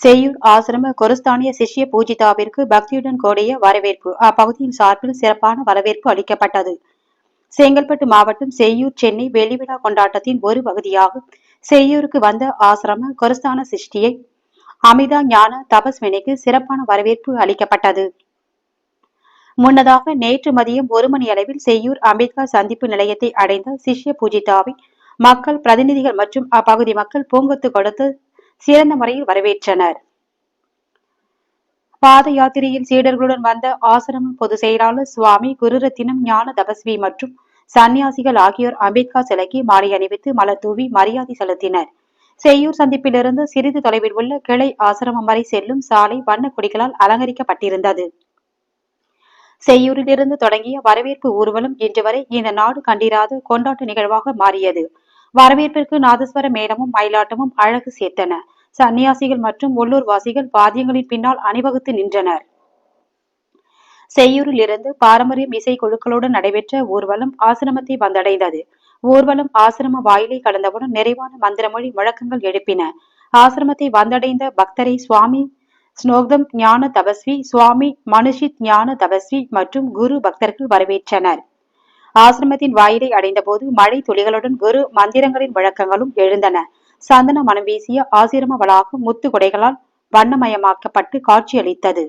செய்யூர் ஆசிரம கொருஸ்தானிய சிஷ்ய பூஜிதாவிற்கு பக்தியுடன் கூடிய வரவேற்பு. அப்பகுதியின் சார்பில் சிறப்பான வரவேற்பு அளிக்கப்பட்டது. செங்கல்பட்டு மாவட்டம் செய்யூர் சென்னை வெளிவிழா கொண்டாட்டத்தின் ஒரு பகுதியாக செய்யூருக்கு வந்த ஆசிரம கொருஸ்தான சிஷ்டியை அமிதா ஞான தபஸ்வினிக்கு சிறப்பான வரவேற்பு அளிக்கப்பட்டது. முன்னதாக நேற்று மதியம் ஒரு மணி அளவில் செய்யூர் அம்பேத்கர் சந்திப்பு நிலையத்தை அடைந்த சிஷ்ய பூஜிதாவை மக்கள் பிரதிநிதிகள் மற்றும் அப்பகுதி மக்கள் பூங்கொத்து கொடுத்து சிறந்த முறையில் வரவேற்றனர். பாத யாத்திரையில் சீடர்களுடன் வந்த ஆசிரம பொதுச் செயலாளர் சுவாமி குருரத்தினம் ஞான தபஸ்வி மற்றும் சன்னியாசிகள் ஆகியோர் அம்பேத்கர் சிலைக்கு மாலை அணிவித்து மலர் தூவி மரியாதை செலுத்தினர். செய்யூர் சந்திப்பிலிருந்து சிறிது தொலைவில் உள்ள கிளை ஆசிரமம் வரை செல்லும் சாலை வண்ண கொடிகளால் அலங்கரிக்கப்பட்டிருந்தது. செய்யூரிலிருந்து தொடங்கிய வரவேற்பு ஊர்வலம் இன்று வரை இந்த நாடு கண்டிராத கொண்டாட்ட நிகழ்வாக மாறியது. வரவேற்பிற்கு நாதஸ்வர மேளமும் மயிலாட்டமும் அழகு சேர்த்தன. சன்னியாசிகள் மற்றும் உள்ளூர் வாசிகள் வாத்தியங்களின் பின்னால் அணிவகுத்து நின்றனர். செய்யூரில் இருந்து பாரம்பரியம் இசை குழுக்களுடன் நடைபெற்ற ஊர்வலம் ஆசிரமத்தை வந்தடைந்தது. ஊர்வலம் ஆசிரம வாயிலை கடந்தவுடன் நிறைவான மந்திரமொழி முழக்கங்கள் எழுப்பின. ஆசிரமத்தை வந்தடைந்த பக்தரை சுவாமி ஸ்னோக்தம் ஞான தபஸ்வி சுவாமி மனுஷித் ஞான தபஸ்வி மற்றும் குரு பக்தர்கள் வரவேற்றனர். ஆசிரமத்தின் வாயிலை அடைந்தபோது மழை துளிகளுடன் குரு மந்திரங்களின் விளக்கங்களும் எழுந்தன சந்தன மனம் வீசிய ஆசிரம வளாகம் முத்து கொடைகளால் வண்ணமயமாக்கப்பட்டு காட்சியளித்தது